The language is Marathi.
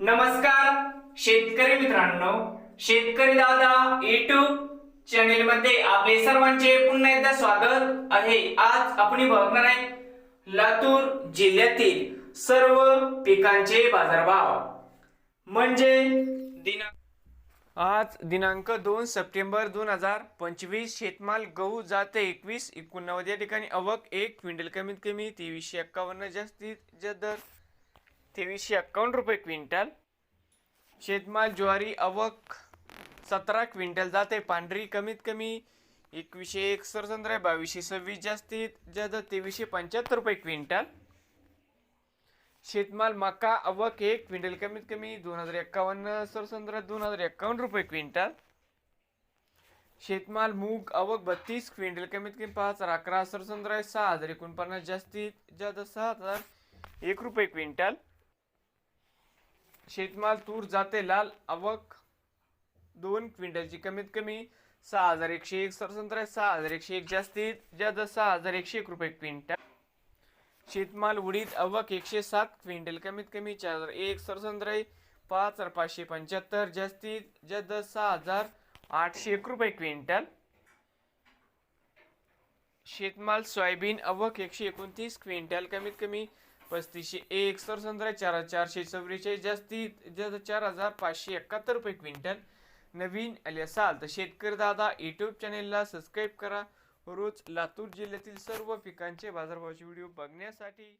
नमस्कार शेतकरी मित्रांनो. शेतकरी दादा युट्यूब चॅनेल मध्ये आपले सर्वांचे पुन्हा एकदा स्वागत आहे. आज आपण बघणार आहे लातूर जिल्ह्यातील सर्व पिकांचे बाजारभाव. म्हणजे दिनांक आज दिनांक दोन सप्टेंबर दोन हजार पंचवीस शेतमाल गहू जाते एकवीस एकोणनव्वद या ठिकाणी अवक एक क्विंटल कमीत कमी तेवीसशे एक्कावन्न जास्तीत जास्त दर तेवीसशे एक्कावन्न रुपये क्विंटल. शेतमाल ज्वारी अवक सतरा क्विंटल जाते. पांढरी कमीत कमी एकवीसशे एक आहे बावीसशे सव्वीस जास्तीत जास्त तेवीसशे पंच्याहत्तर रुपये क्विंटल. शेतमाल मका अवक एक क्विंटल कमीत कमी दोन हजार एक्कावन्न सरसंद्र दोन हजार एक्कावन्न रुपये क्विंटल. शेतमाल मूग अवक बत्तीस क्विंटल कमीत कमी पाच हजार अकरा सरसंद्र सहा हजार एकोणपन्नास जास्तीत जास्त सहा हजार एक रुपये क्विंटल. शेतमाल तूर जाते लाल अवक दोन क्विंटलची. कमीत कमी सहा हजार एकशे एक सरसंत्र आहे. सहा हजार एकशे एक जास्तीत जास्त सहा हजार एकशे एक रुपये क्विंटल. शेतमाल उडीद अवक एकशे सात क्विंटल. कमीत कमी चार हजार एक सरसंत्र पाच हजार पाचशे पंच्याहत्तर जास्तीत जास्त सहा हजार आठशे एक रुपये क्विंटल. शेतमाल सोयाबीन अवक एकशे एकोणतीस क्विंटल. कमीत कमी पस्तीसशे एक सरसंद्रा चार हजार चारशे चौवेचाळीस जास्तीत जास्त चार हजार पाचशे एकाहत्तर रुपये क्विंटल. नवीन आले असाल तर शेतकरी दादा यूट्यूब चॅनेलला सबस्क्राईब करा. रोज लातूर जिल्ह्यातील सर्व पिकांचे बाजारभावाचे व्हिडिओ बघण्यासाठी